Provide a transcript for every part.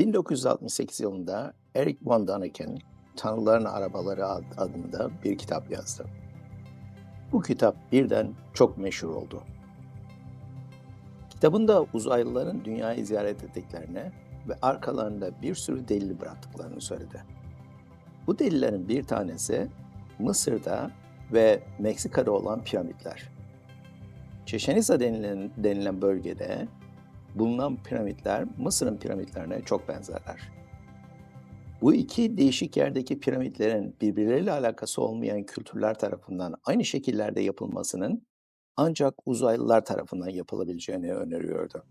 1968 yılında Eric Von Däniken Tanrıların Arabaları ad- adında bir kitap yazdı. Bu kitap birden çok meşhur oldu. Kitabında uzaylıların dünyayı ziyaret ettiklerini ve arkalarında bir sürü delil bıraktıklarını söyledi. Bu delillerin bir tanesi Mısır'da ve Meksika'da olan piramitler. Itza denilen, denilen bölgede bulunan piramitler Mısır'ın piramitlerine çok benzerler. Bu iki değişik yerdeki piramitlerin birbirleriyle alakası olmayan kültürler tarafından aynı şekillerde yapılmasının ancak uzaylılar tarafından yapılabileceğini öneriyordu.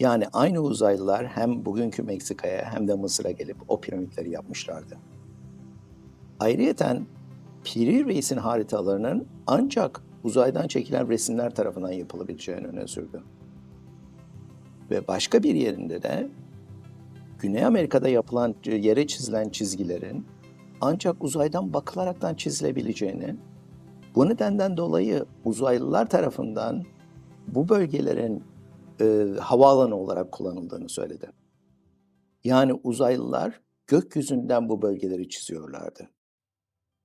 Yani aynı uzaylılar hem bugünkü Meksika'ya hem de Mısır'a gelip o piramitleri yapmışlardı. Ayrıyeten Piri Reis'in haritalarının ancak uzaydan çekilen resimler tarafından yapılabileceğini öne sürdü. Ve başka bir yerinde de Güney Amerika'da yapılan yere çizilen çizgilerin ancak uzaydan bakılaraktan çizilebileceğini, bu nedenden dolayı uzaylılar tarafından bu bölgelerin e, havaalanı olarak kullanıldığını söyledi. Yani uzaylılar gökyüzünden bu bölgeleri çiziyorlardı.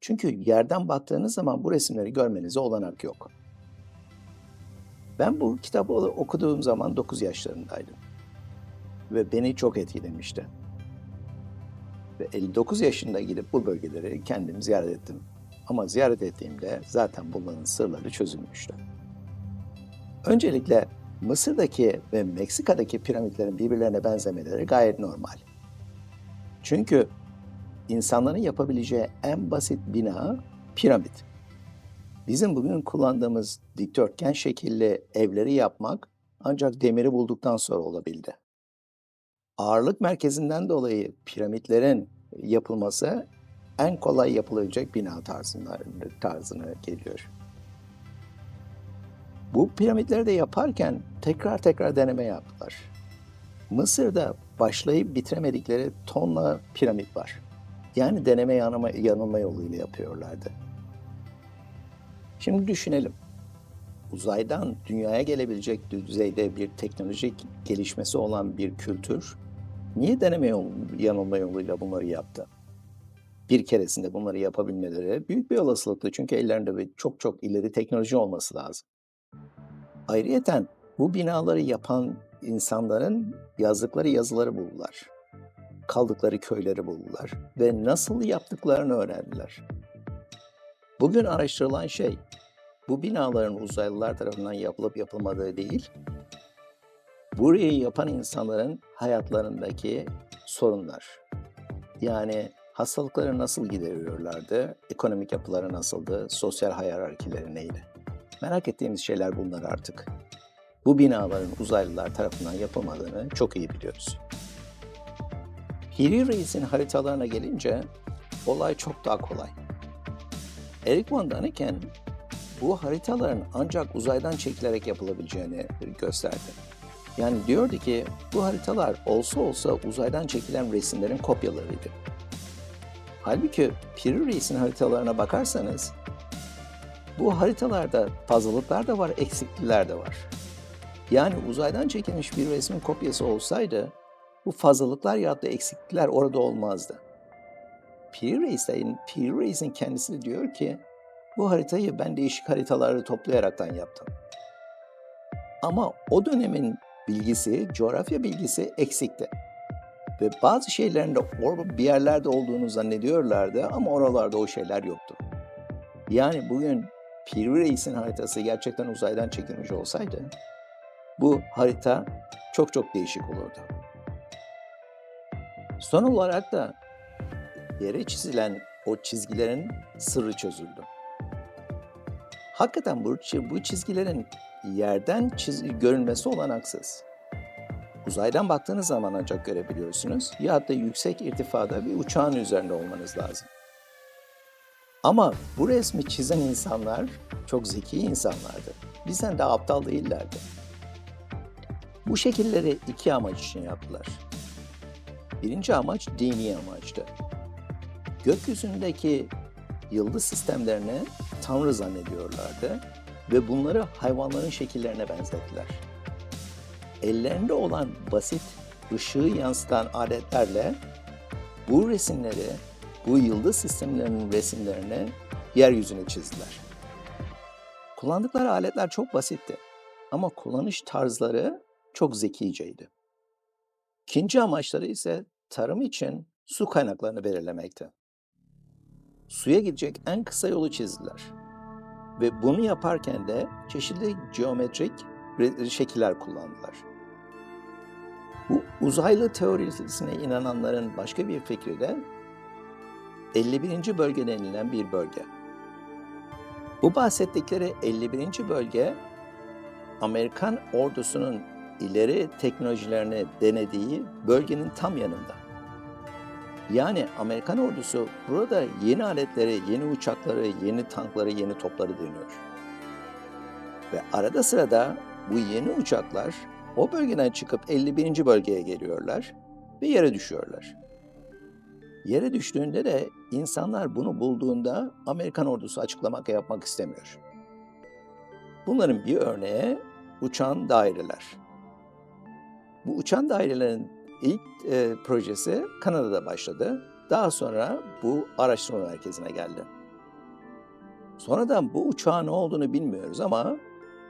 Çünkü yerden baktığınız zaman bu resimleri görmenize olanak yok. Ben bu kitabı okuduğum zaman 9 yaşlarındaydım. Ve beni çok etkilemişti. Ve 59 yaşında gidip bu bölgeleri kendim ziyaret ettim. Ama ziyaret ettiğimde zaten bunların sırları çözülmüştü. Öncelikle Mısır'daki ve Meksika'daki piramitlerin birbirlerine benzemeleri gayet normal. Çünkü insanların yapabileceği en basit bina piramit. Bizim bugün kullandığımız dikdörtgen şekilli evleri yapmak ancak demiri bulduktan sonra olabildi. Ağırlık merkezinden dolayı piramitlerin yapılması en kolay yapılabilecek bina tarzına, tarzına geliyor. Bu piramitleri de yaparken tekrar tekrar deneme yaptılar. Mısır'da başlayıp bitiremedikleri tonla piramit var. Yani deneme yanılma, yanılma yoluyla yapıyorlardı. Şimdi düşünelim. Uzaydan dünyaya gelebilecek düzeyde bir teknolojik gelişmesi olan bir kültür niye deneme yolu, yanılma yoluyla bunları yaptı? Bir keresinde bunları yapabilmeleri büyük bir olasılıklı çünkü ellerinde bir çok çok ileri teknoloji olması lazım. Ayrıyeten bu binaları yapan insanların yazdıkları yazıları buldular. Kaldıkları köyleri buldular ve nasıl yaptıklarını öğrendiler. Bugün araştırılan şey bu binaların uzaylılar tarafından yapılıp yapılmadığı değil, burayı yapan insanların hayatlarındaki sorunlar. Yani hastalıkları nasıl gideriyorlardı, ekonomik yapıları nasıldı, sosyal hiyerarkileri neydi? Merak ettiğimiz şeyler bunlar artık. Bu binaların uzaylılar tarafından yapılmadığını çok iyi biliyoruz. Hiri Reis'in haritalarına gelince olay çok daha kolay. Eric Von Däniken bu haritaların ancak uzaydan çekilerek yapılabileceğini gösterdi. Yani diyordu ki bu haritalar olsa olsa uzaydan çekilen resimlerin kopyalarıydı. Halbuki Piri Reis'in haritalarına bakarsanız bu haritalarda fazlalıklar da var, eksiklikler de var. Yani uzaydan çekilmiş bir resmin kopyası olsaydı bu fazlalıklar ya da eksiklikler orada olmazdı. Piri Reis'in, Piri Reis'in kendisi diyor ki bu haritayı ben değişik haritaları toplayaraktan yaptım. Ama o dönemin bilgisi, coğrafya bilgisi eksikti. Ve bazı şeylerin de or- bir yerlerde olduğunu zannediyorlardı ama oralarda o şeyler yoktu. Yani bugün Piri Reis'in haritası gerçekten uzaydan çekilmiş olsaydı bu harita çok çok değişik olurdu. Son olarak da yere çizilen o çizgilerin sırrı çözüldü. Hakikaten bu, bu çizgilerin yerden çiz, görünmesi olanaksız. Uzaydan baktığınız zaman ancak görebiliyorsunuz ya da yüksek irtifada bir uçağın üzerinde olmanız lazım. Ama bu resmi çizen insanlar çok zeki insanlardı. Bizden daha aptal değillerdi. Bu şekilleri iki amaç için yaptılar. Birinci amaç dini amaçtı. Gökyüzündeki yıldız sistemlerini tanrı zannediyorlardı ve bunları hayvanların şekillerine benzettiler. Ellerinde olan basit ışığı yansıtan aletlerle bu resimleri, bu yıldız sistemlerinin resimlerini yeryüzüne çizdiler. Kullandıkları aletler çok basitti ama kullanış tarzları çok zekiceydi. İkinci amaçları ise tarım için su kaynaklarını belirlemekti. Suya gidecek en kısa yolu çizdiler. Ve bunu yaparken de çeşitli geometrik şekiller kullandılar. Bu uzaylı teorisine inananların başka bir fikri de 51. bölge denilen bir bölge. Bu bahsettikleri 51. bölge Amerikan ordusunun ileri teknolojilerini denediği bölgenin tam yanında. Yani Amerikan ordusu burada yeni aletleri, yeni uçakları, yeni tankları, yeni topları deniyor. Ve arada sırada bu yeni uçaklar o bölgeden çıkıp 51. bölgeye geliyorlar ve yere düşüyorlar. Yere düştüğünde de insanlar bunu bulduğunda Amerikan ordusu açıklamak yapmak istemiyor. Bunların bir örneği uçan daireler. Bu uçan dairelerin ilk e, projesi Kanada'da başladı. Daha sonra bu araştırma merkezine geldi. Sonradan bu uçağın ne olduğunu bilmiyoruz ama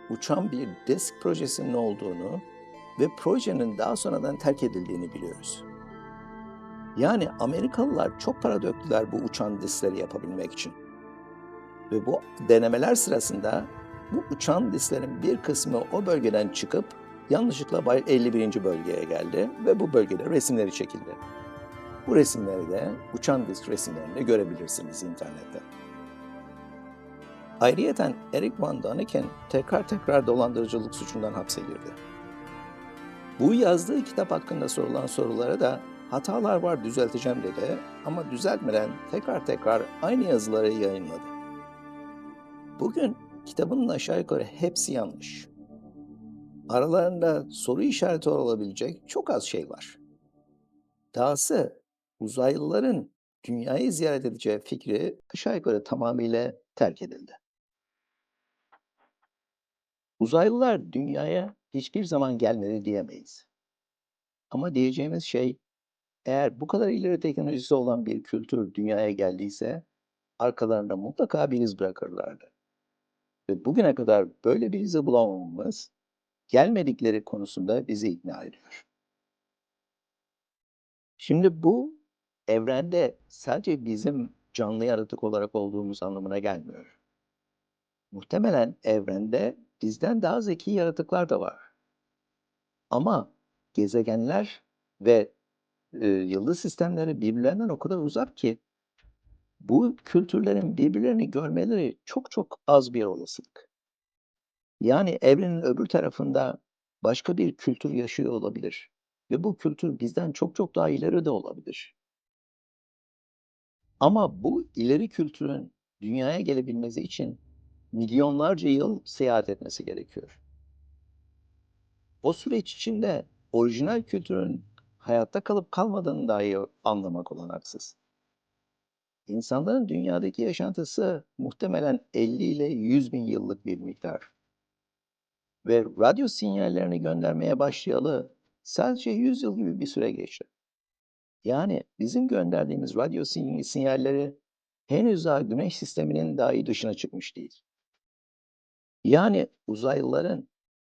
uçan bir disk projesinin olduğunu ve projenin daha sonradan terk edildiğini biliyoruz. Yani Amerikalılar çok para döktüler bu uçan diskleri yapabilmek için. Ve bu denemeler sırasında bu uçan disklerin bir kısmı o bölgeden çıkıp yanlışlıkla 51. bölgeye geldi ve bu bölgede resimleri çekildi. Bu resimleri de uçan disk resimlerini görebilirsiniz internette. Ayrıyeten Eric Van Daniken tekrar tekrar dolandırıcılık suçundan hapse girdi. Bu yazdığı kitap hakkında sorulan sorulara da hatalar var düzelteceğim dedi ama düzeltmeden tekrar tekrar aynı yazıları yayınladı. Bugün kitabının aşağı yukarı hepsi yanlış. Aralarında soru işareti olabilecek çok az şey var. Dahası uzaylıların dünyayı ziyaret edeceği fikri aşağı yukarı tamamıyla terk edildi. Uzaylılar dünyaya hiçbir zaman gelmedi diyemeyiz. Ama diyeceğimiz şey eğer bu kadar ileri teknolojisi olan bir kültür dünyaya geldiyse arkalarında mutlaka bir iz bırakırlardı. Ve bugüne kadar böyle bir izi bulamamamız gelmedikleri konusunda bizi ikna ediyor. Şimdi bu evrende sadece bizim canlı yaratık olarak olduğumuz anlamına gelmiyor. Muhtemelen evrende bizden daha zeki yaratıklar da var. Ama gezegenler ve e, yıldız sistemleri birbirlerinden o kadar uzak ki bu kültürlerin birbirlerini görmeleri çok çok az bir olasılık. Yani evrenin öbür tarafında başka bir kültür yaşıyor olabilir ve bu kültür bizden çok çok daha ileri de olabilir. Ama bu ileri kültürün dünyaya gelebilmesi için milyonlarca yıl seyahat etmesi gerekiyor. O süreç içinde orijinal kültürün hayatta kalıp kalmadığını dahi anlamak olanaksız. İnsanların dünyadaki yaşantısı muhtemelen 50 ile 100 bin yıllık bir miktar. Ve radyo sinyallerini göndermeye başlayalı sadece 100 yıl gibi bir süre geçti. Yani bizim gönderdiğimiz radyo sinyalleri henüz daha güneş sisteminin dahi dışına çıkmış değil. Yani uzaylıların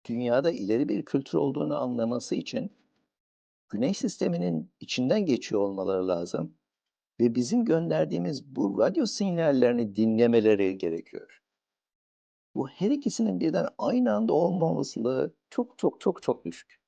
dünyada ileri bir kültür olduğunu anlaması için güneş sisteminin içinden geçiyor olmaları lazım ve bizim gönderdiğimiz bu radyo sinyallerini dinlemeleri gerekiyor. Bu her ikisinin birden aynı anda olma olasılığı çok çok çok çok düşük.